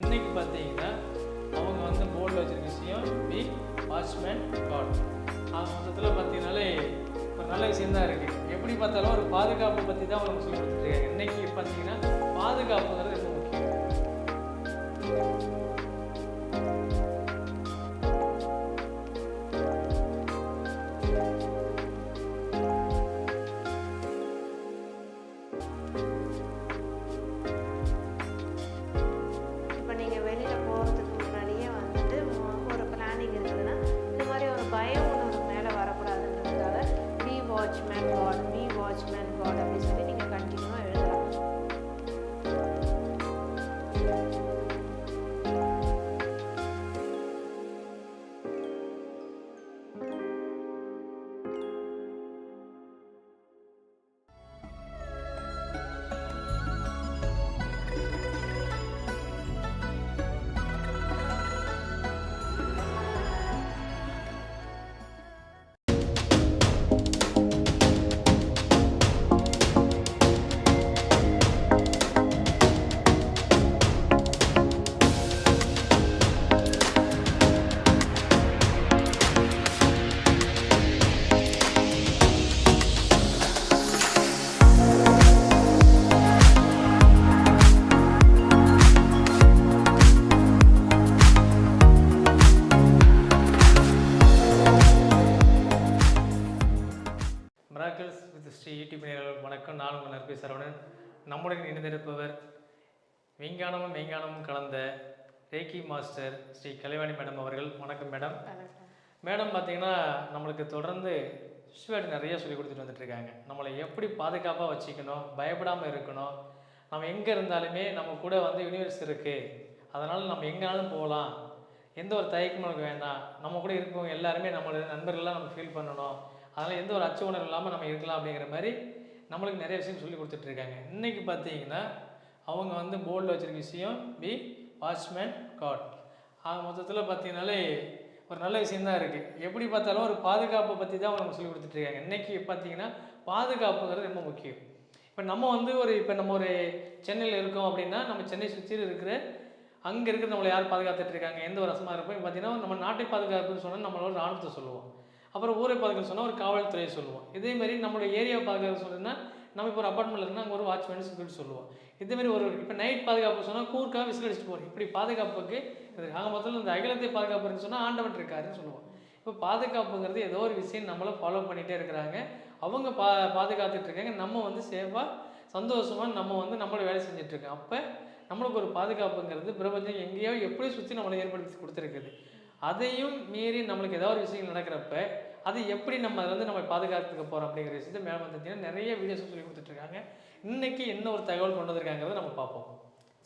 இன்னைக்கு பார்த்தீங்கன்னா அவங்க வந்து போர்டில் வச்சிருக்க விஷயம் பி வாட்ச்மேன் காட் ஆக மொத்தத்தில் பார்த்தீங்கனாலே ஒரு நல்ல விஷயம் தான் இருக்குது எப்படி பார்த்தாலும் ஒரு பாதுகாப்பை பற்றி தான் அவங்க சொல்லி கொடுத்துருக்காங்க. இன்னைக்கு பார்த்தீங்கன்னா பாதுகாப்புங்கிறது ரொம்ப முக்கியம். இப்போ நம்முடன் இணைந்திருப்பவர் விஞ்ஞானமும் மெய்ஞானமும் கலந்த reiki master Shri Kalaivani madam அவர்கள். வணக்கம் மேடம். மேடம் பார்த்தீங்கன்னா நம்மளுக்கு தொடர்ந்து சுவேட் நிறைய சொல்லி கொடுத்துட்டு வந்துட்டு இருக்காங்க. நம்மளை எப்படி பாதுகாப்பாக வச்சுக்கணும் பயப்படாமல் இருக்கணும் நம்ம எங்கே இருந்தாலுமே நம்ம கூட வந்து யூனிவர்ஸ் இருக்குது அதனால் நம்ம எங்கேனாலும் போகலாம். எந்த ஒரு தயக்கமும் நமக்கு வேண்டாம். நம்ம கூட இருக்கவங்க எல்லாருமே நம்மளோட நண்பர்கள்லாம் நம்ம ஃபீல் பண்ணணும். அதனால் எந்த ஒரு அச்ச உணர்வு இல்லாமல் நம்ம இருக்கலாம் அப்படிங்கிற மாதிரி நம்மளுக்கு நிறைய விஷயம் சொல்லி கொடுத்துட்ருக்காங்க. இன்றைக்கி பார்த்தீங்கன்னா அவங்க வந்து போர்டில் வச்சிருக்க விஷயம் பி வாட்ச்மேன் காட் ஆக மொத்தத்தில் பார்த்தீங்கனாலே ஒரு நல்ல விஷயம் தான் இருக்குது எப்படி பார்த்தாலும் ஒரு பாதுகாப்பை பற்றி தான் அவங்க சொல்லி கொடுத்துட்ருக்காங்க. இன்றைக்கி பார்த்தீங்கன்னா பாதுகாப்புங்கிறது ரொம்ப முக்கியம். இப்போ நம்ம வந்து ஒரு இப்போ நம்ம ஒரு சென்னையில் இருக்கோம் அப்படின்னா நம்ம சென்னை சுற்றியில் இருக்கிற அங்கே இருக்கிற நம்மளை யார் பாதுகாத்துட்டு இருக்காங்க எந்த ஒரு ரசமாக இருப்போம் பார்த்தீங்கன்னா நம்ம நாட்டை பாதுகாப்புன்னு சொன்னால் நம்மளோட ராணுவத்தை சொல்லுவோம். அப்புறம் ஊரை பாதுகாப்பு சொன்னால் ஒரு காவல்துறையை சொல்லுவோம் இதே மாதிரி நம்மளோட ஏரியாவை பாதுகாப்பு சொல்லுன்னா நம்ம இப்போ ஒரு அப்பார்ட்மெண்ட்ல இருந்தால் அங்கே ஒரு வாட்ச்மேன் சொல்லிட்டு சொல்லுவோம் இதே மாதிரி ஒரு இப்போ நைட் பாதுகாப்பு சொன்னால் கூர்க்காக விசில் அடிச்சுட்டு போகிறோம் இப்படி பாதுகாப்புக்கு இது ஆக மொத்தத்தில் இந்த அகிலத்தை பாதுகாப்புன்னு சொன்னால் ஆண்டவன் இருக்காருன்னு சொல்லுவோம் இப்போ பாதுகாப்புங்கிறது ஏதோ ஒரு விஷயம் நம்மளை ஃபாலோ பண்ணிகிட்டே இருக்கிறாங்க. அவங்க பா பாதுகாத்துட்டு இருக்காங்க. நம்ம வந்து சேஃபாக சந்தோஷமாக நம்ம வந்து நம்மளோட வேலை செஞ்சுட்டு இருக்கோம். அப்போ நம்மளுக்கு ஒரு பாதுகாப்புங்கிறது பிரபஞ்சம் எங்கேயோ எப்படி சுற்றி நம்மளை ஏற்படுத்தி கொடுத்துருக்குது. அதையும் மீறி நம்மளுக்கு ஏதாவது ஒரு விஷயங்கள் நடக்கிறப்ப அது எப்படி நம்ம அதை வந்து நம்ம பாதுகாத்துக்க போகிறோம் அப்படிங்கிற விஷயத்தை மேலே பார்த்தீங்கன்னா நிறைய வீடியோஸ் சொல்லி கொடுத்துட்ருக்காங்க. இன்றைக்கி என்ன ஒரு தகவல் கொண்டு வந்திருக்காங்கிறத நம்ம பார்ப்போம்.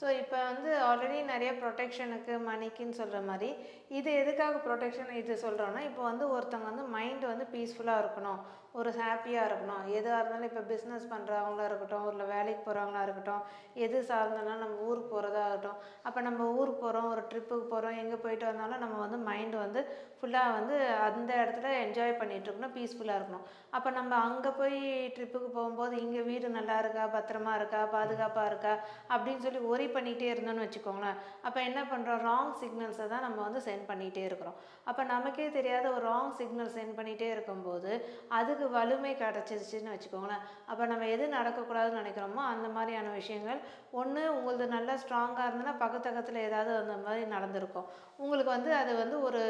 ஸோ இப்போ வந்து ஆல்ரெடி நிறைய ப்ரொடெக்ஷனுக்கு மணிக்குன்னு சொல்கிற மாதிரி இது எதுக்காக ப்ரொடெக்ஷன் இது சொல்கிறோன்னா இப்போ வந்து ஒருத்தவங்க வந்து மைண்ட் வந்து பீஸ்ஃபுல்லாக இருக்கணும். ஒரு ஹாப்பியாக இருக்கணும். எதாக இருந்தாலும் இப்போ பிஸ்னஸ் பண்ணுறவங்களா இருக்கட்டும் இல்லை வேலைக்கு போகிறவங்களா இருக்கட்டும் எது சார்ந்தனாலும் நம்ம ஊருக்கு போகிறதா இருக்கட்டும். அப்போ நம்ம ஊருக்கு போகிறோம் ஒரு ட்ரிப்புக்கு போகிறோம் எங்கே போயிட்டு வந்தாலும் நம்ம வந்து மைண்டு வந்து ஃபுல்லாக வந்து அந்த இடத்துல என்ஜாய் பண்ணிகிட்டு இருக்கணும் பீஸ்ஃபுல்லாக இருக்கணும். அப்போ நம்ம அங்கே போய் ட்ரிப்புக்கு போகும்போது இங்கே வீடு நல்லா இருக்கா பத்திரமா இருக்கா பாதுகாப்பாக இருக்கா அப்படின்னு சொல்லி ஒரி பண்ணிகிட்டே இருந்தோம்னு வச்சுக்கோங்களேன். அப்போ என்ன பண்ணுறோம் ராங் சிக்னல்ஸை தான் நம்ம வந்து சென்ட் பண்ணிகிட்டே இருக்கிறோம். அப்போ நமக்கே தெரியாத ஒரு ராங் சிக்னல் சென்ட் பண்ணிகிட்டே இருக்கும்போது அதுக்கு வலிமை கிடச்சிருச்சுன்னு வச்சுக்கோங்களேன். அப்போ நம்ம எது நடக்கக்கூடாதுன்னு நினைக்கிறோமோ அந்த மாதிரியான விஷயங்கள். ஒன்று உங்களது நல்லா ஸ்ட்ராங்காக இருந்ததுன்னா பக்கத்தக்கத்தில் ஏதாவது அந்த மாதிரி நடந்திருக்கும். உங்களுக்கு வந்து அது வந்து ஒரு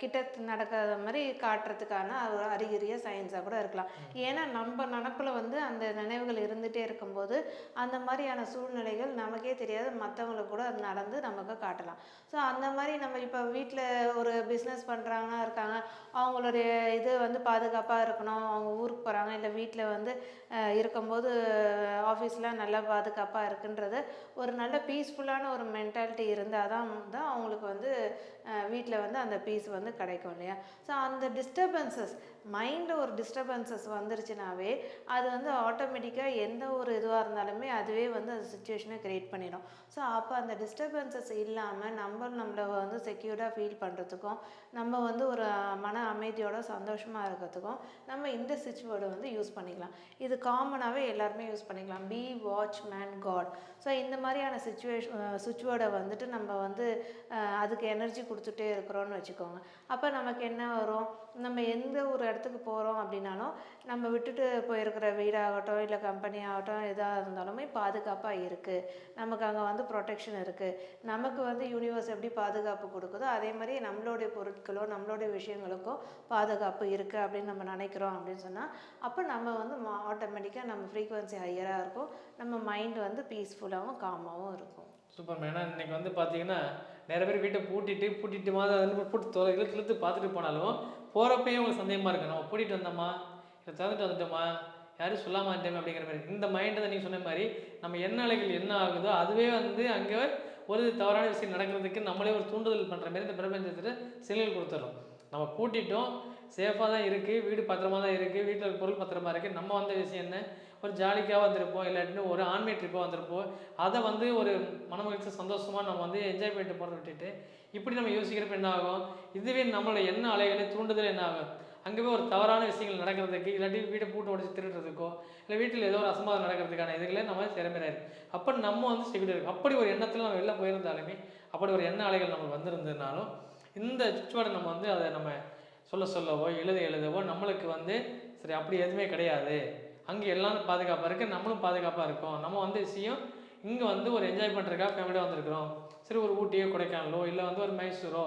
கிட்ட நடக்காத மாதிரி காட்டுறதுக்கான ஒரு அறிகுறியாக சயின்ஸாக கூட இருக்கலாம். ஏன்னா நம்ம நினப்பில் வந்து அந்த நினைவுகள் இருந்துகிட்டே இருக்கும்போது அந்த மாதிரியான சூழ்நிலைகள் நமக்கே தெரியாது மற்றவங்களுக்கு கூட அது நடந்து நமக்கு காட்டலாம். ஸோ அந்த மாதிரி நம்ம இப்போ வீட்டில் ஒரு பிஸ்னஸ் பண்ணுறாங்கன்னா இருக்காங்க. அவங்களுடைய இது வந்து பாதுகாப்பாக இருக்கணும். அவங்க ஊருக்கு போகிறாங்க இல்லை வீட்டில் வந்து இருக்கும்போது ஆஃபீஸ்லாம் நல்லா பாதுகாப்பாக இருக்குன்றது ஒரு நல்ல பீஸ்ஃபுல்லான ஒரு மென்டாலிட்டி இருந்தால் தான் தான் அவங்களுக்கு வந்து வீட்டில் வந்து அந்த பீஸ் வந்து கிடைக்கும் இல்லையா? ஸோ அந்த டிஸ்டர்பன்சஸ் மைண்டில் ஒரு டிஸ்டர்பன்சஸ் வந்துருச்சுனாவே அது வந்து ஆட்டோமேட்டிக்காக எந்த ஒரு இதுவாக இருந்தாலுமே அதுவே வந்து அந்த சுச்சுவேஷனை க்ரியேட் பண்ணிடும். ஸோ அப்போ அந்த டிஸ்டர்பன்சஸ் இல்லாமல் நம்ம நம்மளை வந்து செக்யூர்டாக ஃபீல் பண்ணுறதுக்கும் நம்ம வந்து ஒரு மன அமைதியோட சந்தோஷமாக இருக்கிறதுக்கும் நம்ம இந்த சுவிட்ச் வேர்டை வந்து யூஸ் பண்ணிக்கலாம். இது காமனாகவே எல்லாருமே யூஸ் பண்ணிக்கலாம். Be watchman God so இந்த மாதிரியான சுச்சுவேஷன் சுவிட்ச் வேர்டை வந்துட்டு நம்ம வந்து அதுக்கு எனர்ஜி கொடுத்துட்டே இருக்கிறோம்னு வச்சுக்கோங்க. அப்போ நமக்கு என்ன வரும்? நம்ம எந்த ஒரு இடத்துக்கு போகிறோம் அப்படின்னாலும் நம்ம விட்டுட்டு போயிருக்கிற வீடாகட்டும் இல்லை கம்பெனி ஆகட்டும் எதாக இருந்தாலுமே பாதுகாப்பாக இருக்குது நமக்கு அங்கே வந்து ப்ரொடெக்ஷன் இருக்குது நமக்கு வந்து யூனிவர்ஸ் எப்படி பாதுகாப்பு கொடுக்குதோ அதே மாதிரி நம்மளுடைய பொருட்களோ நம்மளுடைய விஷயங்களுக்கோ பாதுகாப்பு இருக்குது அப்படின்னு நம்ம நினைக்கிறோம் அப்படின்னு சொன்னால் அப்போ நம்ம வந்து ஆட்டோமேட்டிக்காக நம்ம ஃப்ரீக்குவன்சி ஹையராக இருக்கும். நம்ம மைண்ட் வந்து பீஸ்ஃபுல்லாகவும் காமாகவும் இருக்கும். சூப்பர் ஏன்னா இன்னைக்கு வந்து பார்த்தீங்கன்னா நிறைய பேர் வீட்டை பூட்டிட்டு பூட்டிட்டு மாதிரி அதில் போட்டு தொலை இழுத்து இழுத்து பார்த்துட்டு போனாலும் போகிறப்பயே உங்களுக்கு சந்தேகமாக இருக்கு. நம்ம பூட்டிட்டு வந்தோமா? இல்லை திறந்துட்டு வந்துட்டோமா? யாரும் சொல்ல மாட்டேன் அப்படிங்கிற மாதிரி. இந்த மைண்டை நீங்கள் சொன்ன மாதிரி நம்ம என்ன அலைகள் என்ன ஆகுதோ அதுவே வந்து அங்கே ஒரு தவறான விஷயம் நடக்கிறதுக்கு நம்மளே ஒரு தூண்டுதல் பண்ணுற மாதிரி இந்த பிரபஞ்சத்தில் சிலைகள் கொடுத்துட்றோம் நம்ம கூட்டிட்டோம் சேஃபாக தான் இருக்குது வீடு பத்திரமா தான் இருக்குது வீட்டில் பொருள் பத்திரமா இருக்குது நம்ம வந்த விஷயம் என்ன? ஒரு ஜாலிக்காக வந்திருப்போம் இல்லாட்டினு ஒரு ஆன்மை ட்ரிப்பாக வந்திருப்போம். அதை வந்து ஒரு மனமகிழ்ச்சி சந்தோஷமாக நம்ம வந்து என்ஜாய் பண்ணிட்டு போகிறத விட்டுட்டு இப்படி நம்ம யோசிக்கிறப்ப என்ன ஆகும்? இதுவே நம்மளோட என்ன அலைகளை தூண்டுதல் என்ன ஆகும்? அங்கே போய் ஒரு தவறான விஷயங்கள் நடக்கிறதுக்கு இல்லாட்டி வீட்டை பூட்டு உடச்சி திருடுறதுக்கோ இல்லை வீட்டில் ஏதோ ஒரு அசம்பாதம் நடக்கிறதுக்கான இதுகளே நம்ம திறமையாயிரு அப்போ நம்ம வந்து செக்யூரிட்டி இருக்கும். அப்படி ஒரு எண்ணத்தில் நம்ம வெளில போயிருந்தாலுமே அப்படி ஒரு எண்ண அலைகள் நமக்கு வந்திருந்ததுனாலும் இந்த சுவிட்சோட நம்ம வந்து அதை நம்ம சொல்ல சொல்லவோ எழுத எழுதவோ நம்மளுக்கு வந்து சரி அப்படி எதுவுமே கிடையாது. அங்கே எல்லாம் பாதுகாப்பாக இருக்குது நம்மளும் பாதுகாப்பாக இருக்கோம். நம்ம வந்து விஷயம் இங்கே வந்து ஒரு என்ஜாய் பண்ணுறதுக்காக ஃபேமிலியாக வந்திருக்கிறோம். சரி ஒரு ஊட்டியோ கொடைக்கானலோ இல்லை வந்து ஒரு மைசூரோ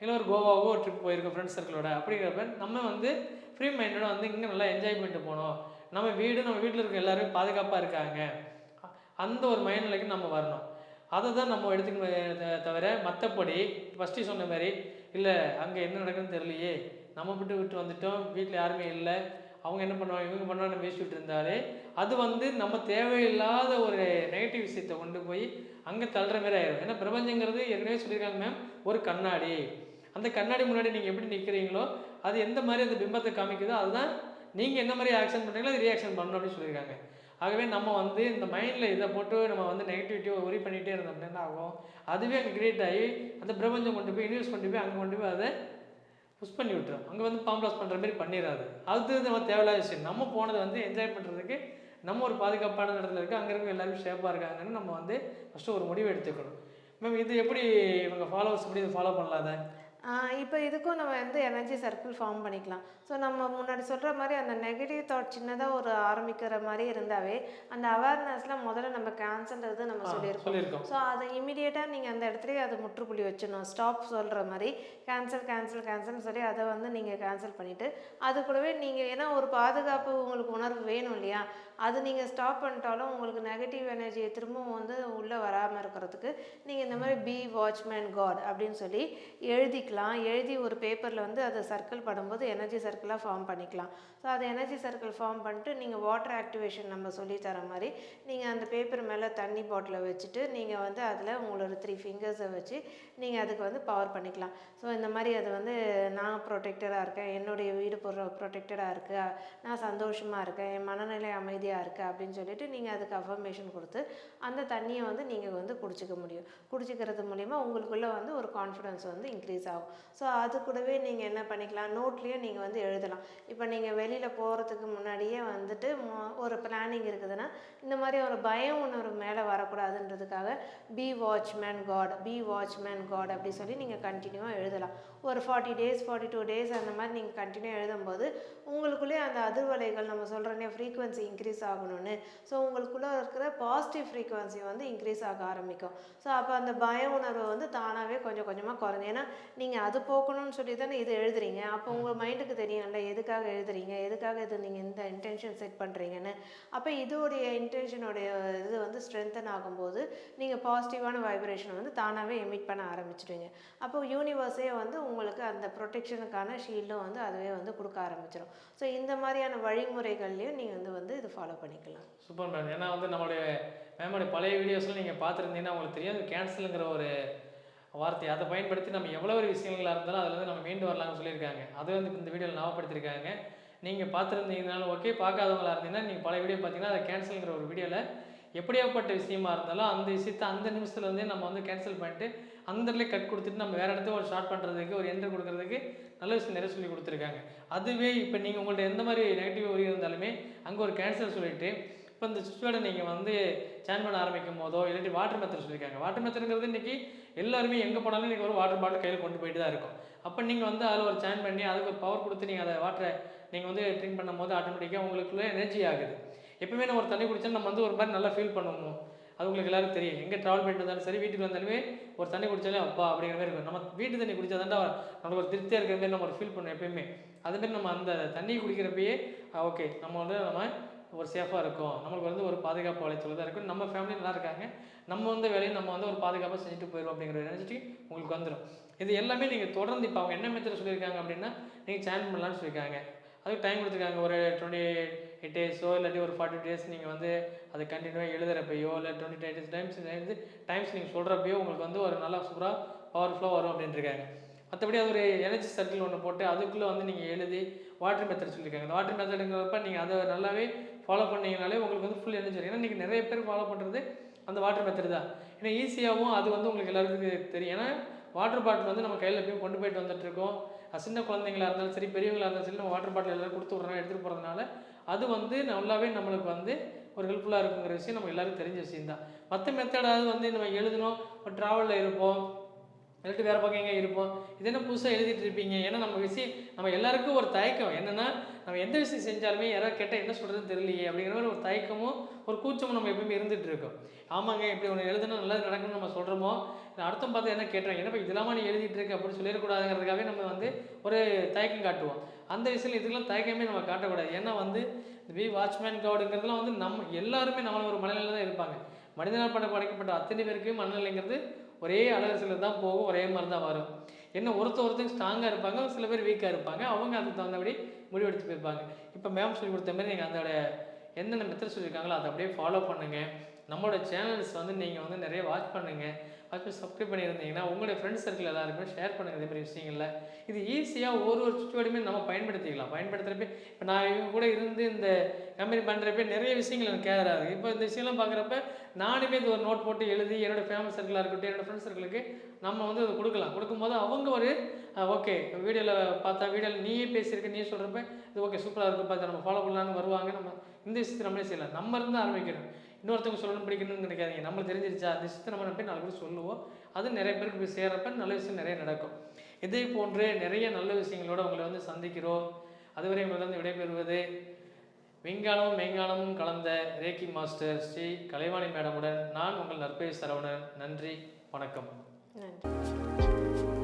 இல்லை ஒரு கோவாவோ ஒரு ட்ரிப் போயிருக்கோம் ஃப்ரெண்ட்ஸ் சர்க்கிளோட அப்படிங்கிறப்ப நம்ம வந்து ஃப்ரீ மைண்டோட வந்து இங்கே நல்லா என்ஜாய் பண்ணிட்டு போகணும் நம்ம வீடு நம்ம வீட்டில் இருக்க எல்லாருமே பாதுகாப்பாக இருக்காங்க. அந்த ஒரு மைண்ட் நிலைக்கு நம்ம வரணும். அதை தான் நம்ம எடுத்துக்கணும் தவிர மற்றபடி ஃபஸ்ட்டு சொன்ன மாதிரி இல்லை அங்கே என்ன நடக்குதுன்னு தெரியலையே. நம்ம விட்டு விட்டு வந்துட்டோம். வீட்டில் யாருமே இல்லை. அவங்க என்ன பண்ணுவாங்க? இவங்க பண்ணுவாங்க பேசிக்கிட்டு இருந்தாலே அது வந்து நம்ம தேவையில்லாத ஒரு நெகட்டிவ் விஷயத்தை கொண்டு போய் அங்கே தள்ளுற மாதிரி ஆயிடும் ஏன்னா பிரபஞ்சங்கிறது ஏற்கனவே சொல்லியிருக்காங்க மேம் ஒரு கண்ணாடி. அந்த கண்ணாடி முன்னாடி நீங்கள் எப்படி நிற்கிறீங்களோ அது எந்த மாதிரி அந்த பிம்பத்தை காமிக்குதோ அதுதான் நீங்கள் என்ன மாதிரி ஆக்ஷன் பண்ணுறீங்களோ அது ரியாக்ஷன் பண்ணணும் அப்படின்னு சொல்லியிருக்காங்க. ஆகவே நம்ம வந்து இந்த மைண்டில் இதை போட்டு நம்ம வந்து நெகட்டிவிட்டியை உரி பண்ணிகிட்டே இருந்தோம் அப்படின்னா என்ன ஆகும்? அதுவே அங்கே கிரியேட் ஆகி அந்த பிரபஞ்சம் கொண்டு போய் யூனிவர்ஸ் கொண்டு போய் அங்கே கொண்டு போய் அதை புஷ் பண்ணி விட்டுரும் அங்கே வந்து பாம்ப்ளாஸ் பண்ணுற மாதிரி பண்ணிடாது அது நம்ம தேவையில்லாத விஷயம். நம்ம போனது வந்து என்ஜாய் பண்ணுறதுக்கு நம்ம ஒரு பாதுகாப்பான இடத்துல இருக்குது அங்கே இருக்க எல்லாருமே ஷேப்பாக இருக்காங்கன்னு நம்ம வந்து ஃபஸ்ட்டு ஒரு முடிவு எடுத்துக்கணும். மேம் இது எப்படி இவங்க ஃபாலோவர்ஸ் எப்படி இதை ஃபாலோ பண்ணலாத? இப்போ இதுக்கும் நம்ம வந்து எனர்ஜி சர்க்கிள் ஃபார்ம் பண்ணிக்கலாம். ஸோ நம்ம முன்னாடி சொல்கிற மாதிரி அந்த நெகட்டிவ் தாட் சின்னதாக ஒரு ஆரம்பிக்கிற மாதிரி இருந்தாவே அந்த அவேர்னஸில் முதல்ல நம்ம கேன்சல்ன்றது நம்ம சொல்லியிருக்கோம். சொல்லியிருக்கோம். ஸோ அதை இமிடியேட்டாக நீங்கள் அந்த இடத்துலயே அதை முற்றுப்புள்ளி வச்சிடணும். ஸ்டாப் சொல்கிற மாதிரி கேன்சல் கேன்சல் கேன்சல்னு சொல்லி அதை வந்து நீங்கள் கேன்சல் பண்ணிவிட்டு அது கூடவே நீங்கள் ஏன்னா ஒரு பாதுகாப்பு உங்களுக்கு உணர்வு வேணும் இல்லையா? அது நீங்கள் ஸ்டாப் பண்ணிட்டாலும் உங்களுக்கு நெகட்டிவ் எனர்ஜியை திரும்பவும் வந்து உள்ளே வராமல் இருக்கிறதுக்கு நீங்கள் இந்த மாதிரி பி வாட்ச்மேன் காட் அப்படின்னு சொல்லி எழுதிக்கலாம். எழுதி ஒரு பேப்பரில் வந்து அதை சர்க்கிள் படும்போது எனர்ஜி சர்க்கிளாக ஃபார்ம் பண்ணிக்கலாம். ஸோ அது எனர்ஜி சர்க்கிள் ஃபார்ம் பண்ணிட்டு நீங்கள் வாட்டர் ஆக்டிவேஷன் நம்ம சொல்லி தர மாதிரி நீங்கள் அந்த பேப்பர் மேலே தண்ணி பாட்டிலை வச்சுட்டு நீங்கள் வந்து அதில் உங்களோட த்ரீ ஃபிங்கர்ஸை வச்சு நீங்கள் அதுக்கு வந்து பவர் பண்ணிக்கலாம். ஸோ இந்த மாதிரி அது வந்து நான் ப்ரொடெக்டடாக இருக்கேன். என்னுடைய வீடு ப்ரொ ப்ரொடெக்டடாக இருக்குது நான் சந்தோஷமாக இருக்கேன். என் மனநிலை அமைதியாக இருக்குது அப்படின்னு சொல்லிட்டு நீங்கள் அதுக்கு அஃபர்மேஷன் கொடுத்து அந்த தண்ணியை வந்து நீங்கள் வந்து குடிச்சிக்க முடியும். குடிச்சிக்கிறது மூலிமா உங்களுக்குள்ளே வந்து ஒரு கான்ஃபிடன்ஸ் வந்து இன்க்ரீஸ் ஆகும். ஸோ அது கூடவே நீங்கள் என்ன பண்ணிக்கலாம்? நோட்லேயே நீங்கள் வந்து எழுதலாம். இப்போ நீங்கள் வெளியில் போகிறதுக்கு முன்னாடியே வந்துட்டு ஒரு பிளானிங் இருக்குதுன்னா இந்த மாதிரி ஒரு பயம் உணர்வு மேலே வரக்கூடாதுன்றதுக்காக be watchman god be watchman god அப்படி சொல்லி நீங்கள் கண்டினியூவாக எழுதலாம். ஒரு forty days forty two days அந்த மாதிரி நீங்கள் கண்டினியூ எழுதும்போது உங்களுக்குள்ளே அந்த அதிர்வலைகள் நம்ம சொல்கிறோன்னே ஃப்ரீக்குவென்சி இன்க்ரீஸ் ஆகணும்னு. ஸோ உங்களுக்குள்ளே இருக்கிற பாசிட்டிவ் ஃப்ரீக்குவென்சி வந்து இன்க்ரீஸ் ஆக ஆரம்பிக்கும். ஸோ அப்போ அந்த பய உணர்வு வந்து தானாகவே கொஞ்சம் கொஞ்சமாக குறைஞ்சி ஏன்னா நீங்கள் அது போக்கணும்னு சொல்லி தானே இது எழுதுறீங்க. அப்போ உங்கள் மைண்டுக்கு தெரியும்ல எதுக்காக எழுதுறீங்க? எதுக்காக இது நீங்கள் இந்த இன்டென்ஷன் செட் பண்ணுறீங்கன்னு அப்போ இதோடைய இன்டென்ஷனுடைய இது வந்து ஸ்ட்ரென்தன் ஆகும்போது நீங்கள் பாசிட்டிவான வைப்ரேஷனை வந்து தானாகவே எமிட் பண்ண ஆரம்பிச்சிடுவீங்க. அப்போ யூனிவர்ஸே வந்து உங்களுக்கு அந்த ப்ரொடெக்ஷனுக்கான ஷீல்டும் வந்து அதுவே வந்து கொடுக்க ஆரம்பிச்சிடும் ஸோ இந்த மாதிரியான வழிமுறைகள்லையும் நீங்கள் வந்து வந்து இது ஃபாலோ பண்ணிக்கலாம். சூப்பர் மேம் ஏன்னா வந்து நம்மளுடைய மேமோடைய பழைய வீடியோஸ்லாம் நீங்கள் பார்த்துருந்தீங்கன்னா உங்களுக்கு தெரியும் கேன்சலுங்கிற ஒரு வார்த்தை. அதை பயன்படுத்தி நம்ம எவ்வளோ ஒரு விஷயங்களாக இருந்தாலும் அதில் வந்து நம்ம மீண்டு வரலாம்னு சொல்லியிருக்காங்க. அது வந்து இந்த வீடியோவில் ஞாபகப்படுத்தியிருக்காங்க நீங்கள் பார்த்துருந்தீங்கனாலும் ஓகே பார்க்காதவங்களா இருந்தீங்கன்னா நீங்கள் பழைய வீடியோ பார்த்தீங்கன்னா அதை கேன்சலுங்கிற ஒரு வீடியோவில் எப்படியாப்பட்ட விஷயமா இருந்தாலும் அந்த விஷயத்தை அந்த நிமிஷத்தில் வந்து நம்ம வந்து கேன்சல் பண்ணிட்டு அந்த இடத்துல கட் கொடுத்துட்டு நம்ம வேறு இடத்துல ஒரு ஷார்ட் பண்ணுறதுக்கு ஒரு என்ட்ரு கொடுக்குறதுக்கு நல்ல விஷயம் நிறைய சொல்லி கொடுத்துருக்காங்க. அதுவே இப்போ நீங்கள் உங்கள்ட்ட எந்த மாதிரி நெகட்டிவ் வரி இருந்தாலுமே அங்கே ஒரு கேன்சல் சொல்லிட்டு இப்போ இந்த சுவிட்சோட நீங்கள் வந்து சேன் பண்ண ஆரம்பிக்கும் போதோ இல்லாட்டி வாட்டர் மெத்தட் சொல்லியிருக்காங்க வாட்டர் மெத்தடுங்கிறது இன்றைக்கி எல்லாருமே எங்கே போனாலும் இன்றைக்கி ஒரு வாட்டர் பாட்டில் கையில் கொண்டு போயிட்டு தான் இருக்கும். அப்போ நீங்கள் வந்து அதில் ஒரு சேன் பண்ணி அதுக்கு ஒரு பவர் கொடுத்து நீங்கள் அதை வாட்டரை நீங்கள் வந்து ட்ரிங்க் பண்ணும்போது ஆட்டோமேட்டிக்காக உங்களுக்குள்ளே எனர்ஜி ஆகுது. எப்பவுமே நம்ம ஒரு தண்ணி குடிச்சா நம்ம வந்து ஒரு மாதிரி நல்லா ஃபீல் பண்ணணும் அது உங்களுக்கு எல்லாரும் தெரியும். எங்கே ட்ராவல் பண்ணிட்டு வந்தாலும் சரி வீட்டுக்கு வந்தாலுமே ஒரு தண்ணி குடிச்சாலே அப்பா அப்படிங்கிற மாதிரி இருக்கும். நம்ம வீட்டு தண்ணி குடிச்சாதாண்டா நம்மளுக்கு ஒரு திருப்தியாக இருக்கிற மாதிரி நம்ம ஒரு ஃபீல் பண்ணுவோம் எப்பயுமே. அதுமாரி நம்ம அந்த தண்ணி குடிக்கிறப்பயே ஓகே நம்ம வந்து நம்ம ஒரு சேஃபாக இருக்கும். நம்மளுக்கு வந்து ஒரு பாதுகாப்பு வளைச்சல் தான் இருக்கும். நம்ம ஃபேமிலி நல்லா இருக்காங்க. நம்ம வந்து வேலையை நம்ம வந்து ஒரு பாதுகாப்பாக செஞ்சுட்டு போயிடும் அப்படிங்கிற நினச்சிட்டு உங்களுக்கு வந்துடும் இது எல்லாமே நீங்கள் தொடர்ந்து இப்போ அவங்க என்ன மெத்தட் சொல்லியிருக்காங்க அப்படின்னா நீங்கள் சேன் பண்ணலான்னு சொல்லியிருக்காங்க. அதுக்கு டைம் கொடுத்துருக்காங்க. ஒரு டுவெண்ட்டி எயிட் டேஸோ இல்லாட்டி ஒரு ஃபார்ட்டி டேஸ் நீங்கள் வந்து அதை கண்டினியூவாக எழுதுகிறப்பையோ இல்லை twenty eight times times times நீங்கள் சொல்கிறப்பையோ உங்களுக்கு வந்து ஒரு நல்லா சூப்பராக பவர்ஃபுல்லாக வரும் அப்படின்ட்டுருக்காங்க. மற்றபடி அது ஒரு எனர்ஜி சர்க்கிள் ஒன்று போட்டு அதுக்குள்ளே வந்து நீங்கள் எழுதி வாட்டர் மெத்தட் சொல்லியிருக்காங்க அந்த வாட்டர் மெத்தடுங்கிறப்ப நீங்கள் அதை நல்லாவே ஃபாலோ பண்ணீங்கனாலே உங்களுக்கு வந்து ஃபுல் எனர்ஜி ஏன்னா நீங்கள் நிறைய பேர் ஃபாலோ பண்ணுறது அந்த வாட்டர் மெத்தட் தான். ஏன்னா ஈஸியாகவும் அது வந்து உங்களுக்கு எல்லாருக்கும் தெரியும். ஏன்னா வாட்டர் பாட்டில் வந்து நம்ம கையில் எப்பயும் கொண்டு போயிட்டு வந்துட்டுருக்கோம். சின்ன குழந்தைங்களா இருந்தாலும் சரி பெரியவங்களா இருந்தாலும் சரி நம்ம வாட்டர் பாட்டில் எல்லாம் கொடுத்து விட்றோம் எடுத்துகிட்டு போகிறதுனால அது வந்து நல்லாவே நம்மளுக்கு வந்து ஒரு ஹெல்ப்ஃபுல்லாக இருக்குங்கிற விஷயம் நம்ம எல்லாருக்கும் தெரிஞ்ச விஷயம் தான் மற்ற மெத்தடாவது வந்து நம்ம எழுதணும் ஒரு ட்ராவலில் இருப்போம். இல்லாட்டி வேறு பக்கம் எங்கே இருப்போம்? இது என்ன புதுசாக எழுதிட்டு இருப்பீங்க? ஏன்னா நம்ம விஷயம் நம்ம எல்லாருக்கும் ஒரு தயக்கம். என்னென்னா நம்ம எந்த விஷயம் செஞ்சாலுமே யாராவது கேட்டால் என்ன சொல்கிறதுன்னு தெரியலையே அப்படிங்கிற மாதிரி ஒரு தயக்கமும் ஒரு கூச்சமும் நம்ம எப்பவுமே இருந்துகிட்டு இருக்கோம். ஆமாங்க இப்படி ஒன்று எழுதுனா நல்லது நடக்கும்னு நம்ம சொல்கிறோமோ அடுத்தம் பார்த்து என்ன கேட்டுறாங்க? என்னப்பா இதெல்லாமா நீ எழுதிட்டு இருக்க அப்படின்னு சொல்லிடக்கூடாதுங்கிறதுக்காகவே நம்ம வந்து ஒரு தயக்கம் காட்டுவோம். அந்த விஷயம் இதுக்கெல்லாம் தயக்கமே நம்ம காட்டக்கூடாது. ஏன்னா வந்து இந்த வி வாட்ச்மேன் கார்டுங்கிறதுலாம் வந்து நம்ம எல்லாருமே நம்மள ஒரு மனநிலையில் தான் இருப்பாங்க. மனிதனால் பண்ண படைக்கப்பட்ட அத்தனை பேருக்கு மனநிலைங்கிறது ஒரே அழகசில் தான் போகும் ஒரே மாதிரி தான் வரும். என்ன ஒருத்த ஒருத்தங்க ஸ்ட்ராங்காக இருப்பாங்க சில பேர் வீக்காக இருப்பாங்க. அவங்க அதுக்கு தகுந்தபடி முடிவெடுத்து போயிருப்பாங்க. இப்போ மேம் சொல்லி கொடுத்த மாதிரி நீங்கள் அதோட என்னென்ன மெத்தட் சொல்லியிருக்காங்களோ அதை அப்படியே ஃபாலோ பண்ணுங்கள் நம்மளோட சேனல்ஸ் வந்து நீங்கள் வந்து நிறைய வாட்ச் பண்ணுங்கள் வாட்ச் பண்ணி சப்ஸ்கிரைப் பண்ணியிருந்தீங்கன்னா உங்களுடைய ஃப்ரெண்ட்ஸ் சர்க்கிள் எல்லாருக்குமே ஷேர் பண்ணுங்கள் இதே மாதிரி விஷயங்கள்ல. இது ஈஸியாக ஒரு ஒரு சுச்சுவேட்டுமே நம்ம பயன்படுத்திக்கலாம். பயன்படுத்துகிறப்ப இப்போ நான் இவங்க கூட இருந்து இந்த கம்பெனி பண்ணுறப்ப நிறைய விஷயங்கள் எனக்கு கேதர் ஆகுது. இப்போ இந்த விஷயம்லாம் பார்க்குறப்ப நானுமே இது ஒரு நோட் போட்டு எழுதி என்னோட ஃபேமிலி சர்க்கிளாக இருக்கட்டும் என்னோட ஃப்ரெண்ட்ஸ் சர்க்கிளுக்கு நம்ம வந்து அதை கொடுக்கலாம். கொடுக்கும்போது அவங்க ஒரு ஓகே வீடியோவில் பார்த்தா வீடியோவில் நீயே பேசியிருக்க நீயே சொல்கிறப்ப இது ஓகே சூப்பராக இருக்கும். பார்த்து நம்ம ஃபாலோ பண்ணலான்னு வருவாங்க. நம்ம இந்த விஷயத்தை நம்மளே செய்யலாம். நம்ம இருந்து ஆரம்பிக்கணும். இன்னொருத்தவங்க சொல்லணும் பிடிக்கணும்னு நினைக்காதீங்க. நம்மளுக்கு தெரிஞ்சிருச்சா? அந்த விஷயத்தை நம்ம போய் நாலு பேர் சொல்லுவோம். அது நிறைய பேருக்கு போய் சேர்றப்ப நல்ல விஷயம் நிறைய நடக்கும். இதே போன்று நிறைய நல்ல விஷயங்களோட உங்களை வந்து சந்திக்கிறோம். அதுவரை உங்களிடம் விடைபெறுவது விஞ்ஞானமும் மெய்ஞானமும் கலந்த ரேக்கி மாஸ்டர் ஸ்ரீ கலைவாணி மேடமுடன் நான் உங்கள் நற்பேய் சரவணன். நன்றி வணக்கம். நன்றி.